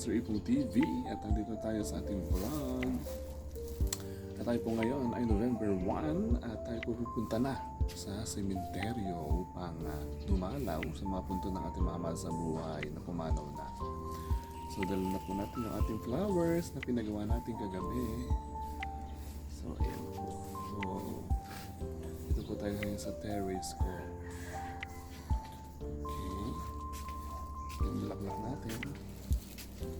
Master Ipong TV at nandito tayo sa ating vlog. At tayo po ngayon ay November 1 at tayo po pupunta na sa sementeryo upang uh, dumalaw sa mga punto ng ating mga mahal sa buhay na pumanaw na. So dala na po natin yung ating flowers na pinagawa natin kagabi. So ayan po. So dito po tayo ngayon sa terrace ko. Okay. Yung laklak natin. Ayan.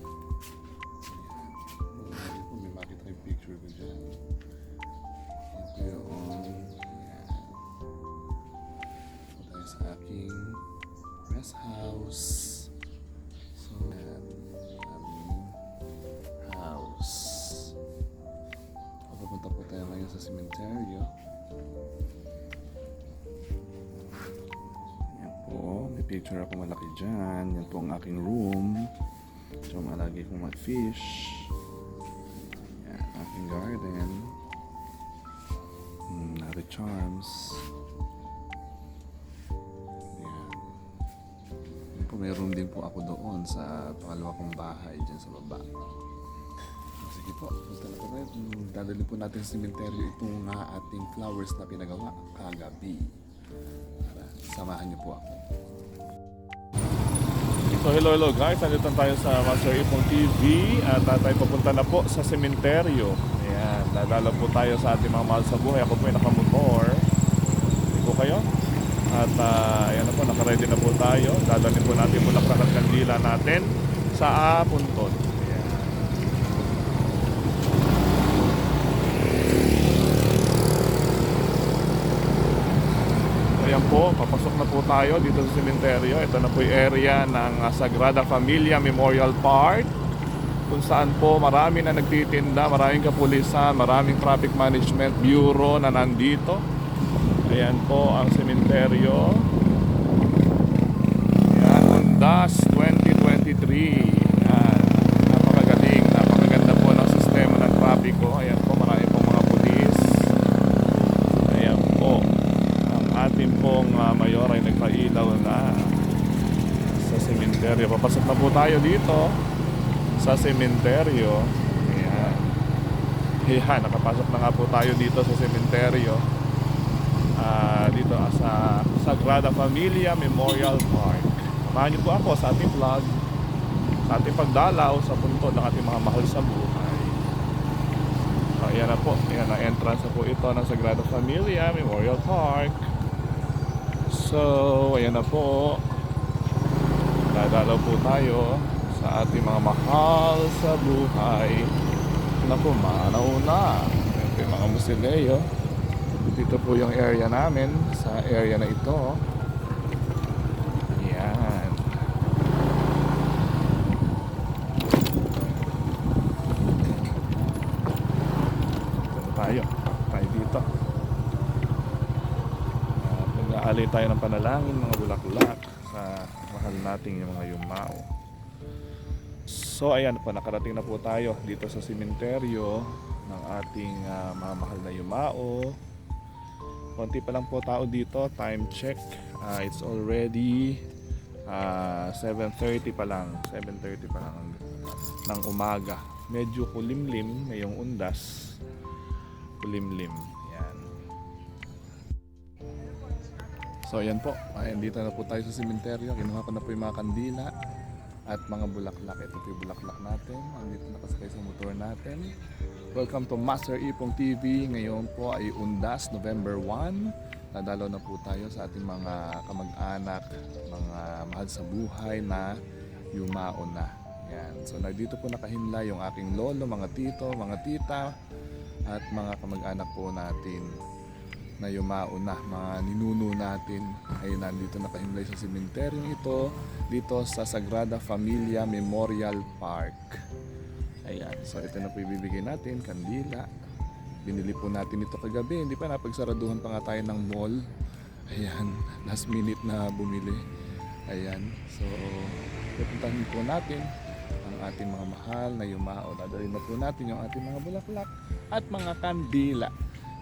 Ayan po, may makita yung picture ko dyan. Ayan. Ito sa aking rest house. So, ayan. Aming house. Papunta po tayo ngayon sa sementeryo. Yan po, may picture ako malaki dyan. Yan po ang aking room. So, malagi kong mag-fish. Yan, aking garden. Hmm, Nari Charms. Yan. Yan po, may room din po ako doon sa pangalawa kong bahay dyan sa baba. Sige po, punta na po tayo. Hmm, Dadalhin po natin sa cemetery itong uh, ating flowers na pinagawa kagabi. Para samahan niyo po ako. So hello hello guys, nandito tayo sa Master Ipong TV at uh, tayo papunta na po sa sementeryo. Ayan, dadala po tayo sa ating mga mahal sa buhay. Ako po ay nakamotor. Hindi po kayo? At uh, ayan na po, nakaready na po tayo. Dadalhin po natin bulaklak at kandila natin sa Apunton. Ayan. Po, papasok na po tayo dito sa sementeryo. Ito na po yung area ng ah, Sagrada Familia Memorial Park kung saan po marami na nagtitinda, maraming kapulisan, maraming traffic management bureau na nandito. Ayan po ang sementeryo. Ayan, Undas 2023. Ayan, napakagaling, napakaganda po ng sistema ng trapiko. Ayan po, marami pong mga pulis. Ayan po, ang ating pong uh, mayor ay nagpailaw na sa sementeryo. Papasok na po tayo dito sa sementeryo. Ayan. Ayan, nakapasok na nga po tayo dito sa sementeryo. Ah, dito sa Sagrada Familia Memorial Park. Samahan niyo po ako sa ating vlog, sa ating pagdalaw sa punto ng ating mga mahal sa buhay. So, ayan na po. Ayan ang entrance na po ito ng Sagrada Familia Memorial Park. So, ayan na po. Dadalaw po tayo sa ating mga mahal sa buhay na pumanaw na. Ito mga musileyo. Dito po yung area namin sa area na ito. Yan. Dito tayo. Tayo dito. Mag-aalay tayo ng panalangin, mga bulaklak mahal nating yung mga yumao. So ayan po, nakarating na po tayo dito sa simenteryo ng ating ah, mga mahal na yumao. Konti pa lang po tao dito, time check. Ah, it's already ah, 7.30 pa lang, 7.30 pa lang ng umaga. Medyo kulimlim na yung undas. Kulimlim. So ayan po, ayan dito na po tayo sa simenteryo. Kinuha ko na po yung mga kandila at mga bulaklak. Ito po yung bulaklak natin. Andito nakasakay sa motor natin. Welcome to Master Ipong TV. Ngayon po ay Undas, November 1. Nadalaw na po tayo sa ating mga kamag-anak, mga mahal sa buhay na yumao na. Yan. So nandito po nakahimla yung aking lolo, mga tito, mga tita, at mga kamag-anak po natin na yumao na, mga ninuno natin ay nandito nakahimlay sa sementeryong ito dito sa Sagrada Familia Memorial Park. Ayan, so ito na po ibibigay natin, kandila. Binili po natin ito kagabi, hindi pa napagsaraduhan pa nga tayo ng mall. Ayan, last minute na bumili. Ayan, so pupuntahan po natin ang ating mga mahal na yumao. Dadalhin na po natin yung ating mga bulaklak at mga kandila.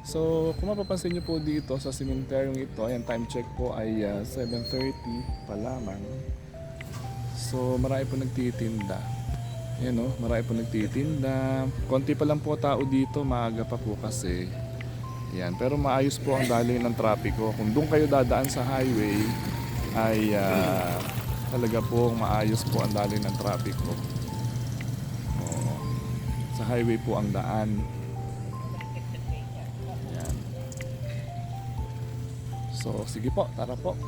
So, kung mapapansin nyo po dito sa sementeryong ito, ayan, time check po ay ah, 7.30 pa lamang. So marami po nagtitinda. Yan o, marami po nagtitinda. Konti pa lang po tao dito, maaga pa po kasi. Yan, pero maayos po ang daloy ng trapiko. Kung doon kayo dadaan sa highway, ay ah, talaga po maayos po ang daloy ng trapiko. Oo. Sa highway po ang daan. So, sige po, tara po.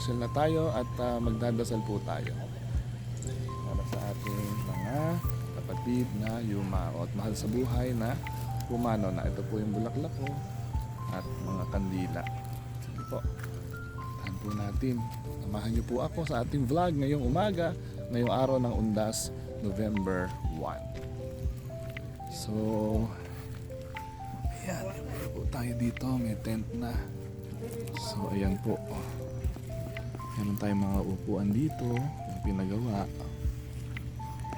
Asyal na tayo at ah, magdadasal po tayo. Para sa ating mga kapatid na yumao at mahal sa buhay na pumano na ito po yung bulaklak ko at mga kandila. Sige po, tahan po natin. Samahan niyo po ako sa ating vlog ngayong umaga, ngayong araw ng Undas, November 1. So, ayan, po tayo dito, may tent na. So, ayan po. Meron tayong mga upuan dito, yung pinagawa.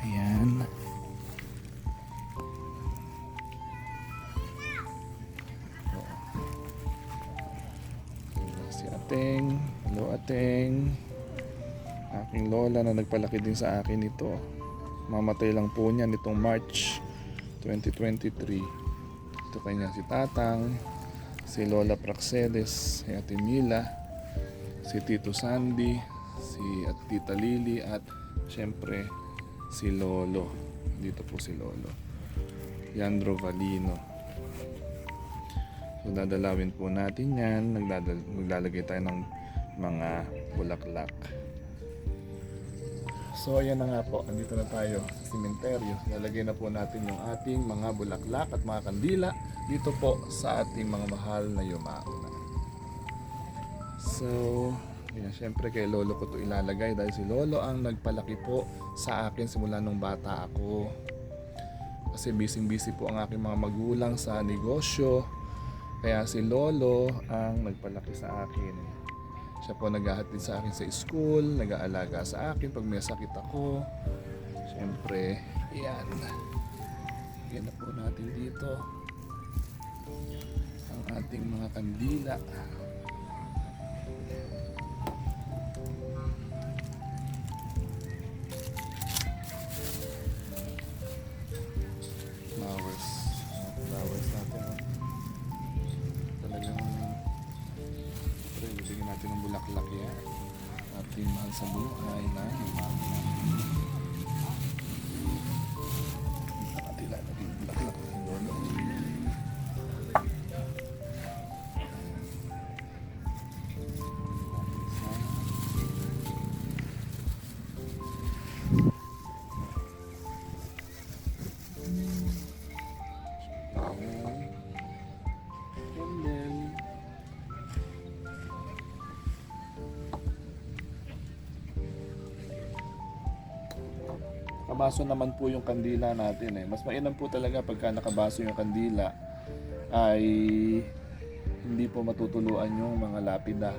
Ayan. Si Ateng, hello Ateng. Aking lola na nagpalaki din sa akin ito. Mamatay lang po niya nitong March 2023. Ito kanya si Tatang, si Lola Praxedes, si Ate Mila, si Tito Sandy, si at Tita Lily at syempre si Lolo. Dito po si Lolo. Yandro Valino. So dadalawin po natin yan. Nagdadal maglalagay tayo ng mga bulaklak. So ayan na nga po, andito na tayo sa simenteryo. Lalagay na po natin yung ating mga bulaklak at mga kandila dito po sa ating mga mahal na yumauna. So, yan, syempre kay Lolo ko to ilalagay dahil si Lolo ang nagpalaki po sa akin simula nung bata ako. Kasi busy-busy po ang aking mga magulang sa negosyo. Kaya si Lolo ang nagpalaki sa akin. Siya po naghahatid sa akin sa school, nag-aalaga sa akin pag may sakit ako. Siyempre, yan. Yan na po natin dito. Ating mga kandila. Flowers. Flowers natin. Oh. Talagang Siyempre, bibigyan natin ng bulaklak yan. Ating mahal sa buhay na mahal na. Nakabaso naman po yung kandila natin eh. Mas mainam po talaga pagka nakabaso yung kandila ay hindi po matutuluan yung mga lapida.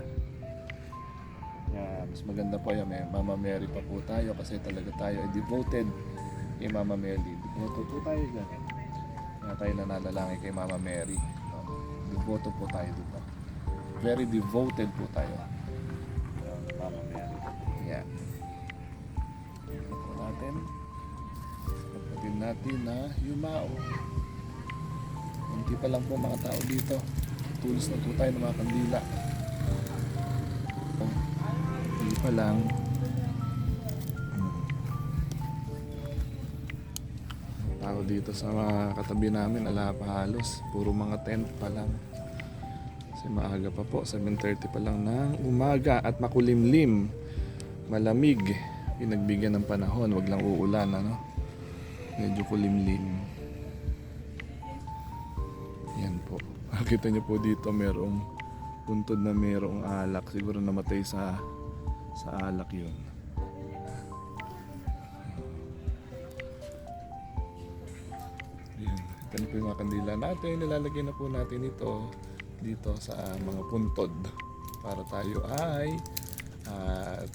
Yeah, mas maganda po yan. May Mama Mary pa po tayo kasi talaga tayo ay devoted kay Mama Mary. Devoted po tayo dyan. Kaya tayo nananalangin kay Mama Mary. No? Devoto po tayo dito. Very devoted po tayo. Mama Mary. Yeah. Ito po natin. Natin na yumao. Hindi pa lang po mga tao dito. Tulos na po tayo ng mga kandila. Oh, hindi pa lang. Tao dito sa mga katabi namin, ala pa halos. Puro mga tent pa lang. Kasi maaga pa po, 7.30 pa lang ng umaga at makulimlim. Malamig. Pinagbigyan ng panahon, wag lang uulan, ano? Medyo kulimlim. Yan po. Nakita niyo po dito merong puntod na merong alak. Siguro namatay sa sa alak yun. Yan. Ito na po yung mga kandila natin. Nilalagay na po natin ito dito sa mga puntod para tayo ay at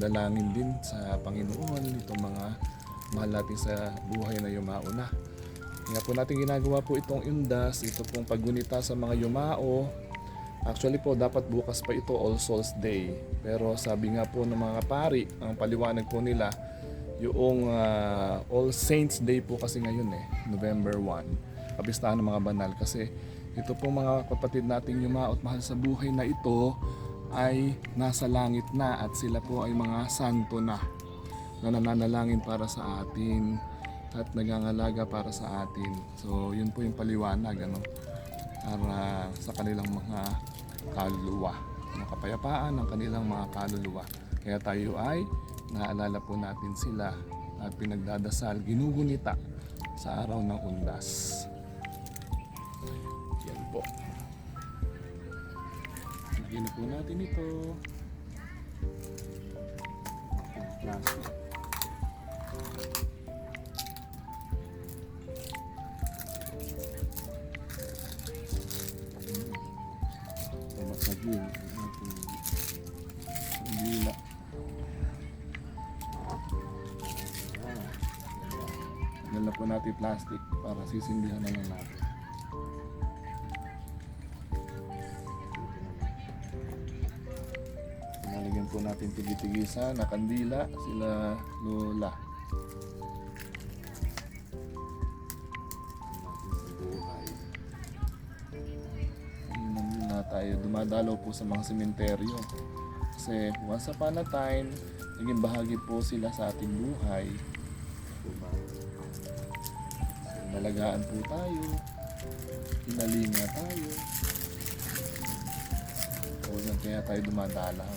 dalangin din sa Panginoon itong mga mahal natin sa buhay na yumauna. Kaya po natin ginagawa po itong indas, ito pong paggunita sa mga yumao Actually po, dapat bukas pa ito, All Souls Day. Pero sabi nga po ng mga pari, ang paliwanag po nila, yung ah, All Saints Day po kasi ngayon eh, November 1. Kapistahan ng mga banal kasi ito po mga kapatid nating yumaot mahal sa buhay na ito ay nasa langit na at sila po ay mga santo na na nananalangin para sa atin at nagangalaga para sa atin. So, yun po yung paliwanag ano para sa kanilang mga kaluluwa, mga kapayapaan ng kanilang mga kaluluwa. Kaya tayo ay naalala po natin sila at pinagdadasal, ginugunita sa araw ng undas. Yan po. Lagyan na po natin ito. Plastic. Dila. Yan na po natin plastic para sisindihan na lang natin. Nalagyan po natin tigi-tigisa na kandila sila lola. Dumadalaw po sa mga sementeryo. Kasi once upon a time, naging bahagi po sila sa ating buhay. So, nalagaan po tayo. Hinalinga tayo. O yan kaya tayo dumadalaw.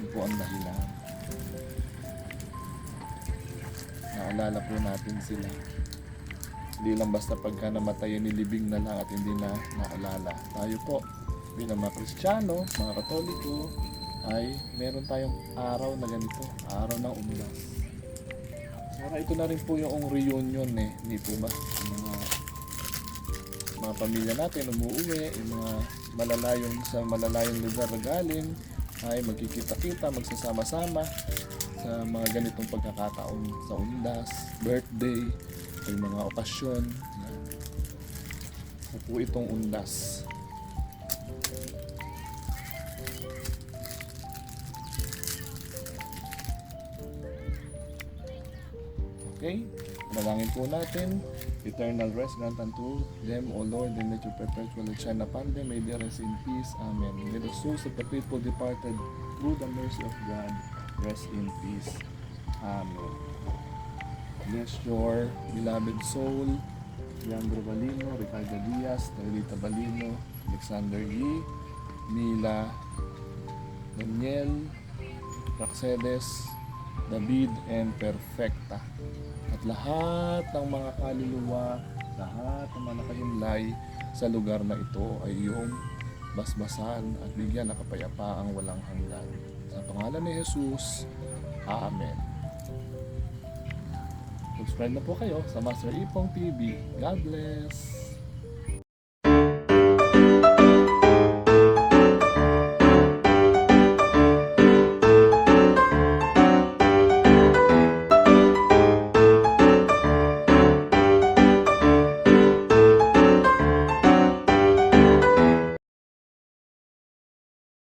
Yun po ang dahilan. Naalala po natin sila. Hindi lang basta pagka namatay nilibing na lang at hindi na naalala. Tayo po, bilang mga Kristiyano, mga Katoliko, ay meron tayong araw na ganito, araw ng umulas. Saka ito na rin po yung reunion eh, hindi po ba? Yung mga, mga pamilya natin umuwi, yung mga malalayong sa malalayong lugar na galing, ay magkikita-kita, magsasama-sama sa mga ganitong pagkakataon sa undas, birthday, may mga okasyon. Yan. Itong undas. Okay? Manalangin po natin. Eternal rest grant unto them, O Lord, and let your perpetual shine upon them. May they rest in peace. Amen. May the souls of the people departed through the mercy of God rest in peace. Amen. Bless your beloved soul, Leandro Balino, Ricardo Diaz, Terita Balino, Alexander Yi, Mila, Daniel, Raxeles, David, and Perfecta. At lahat ng mga kaluluwa, lahat ng mga nakahimlay sa lugar na ito ay iyong basbasan at bigyan ng kapayapaang walang hanggan. Sa pangalan ni Jesus, Amen. Subscribe na po kayo sa Master Ipong TV. God bless!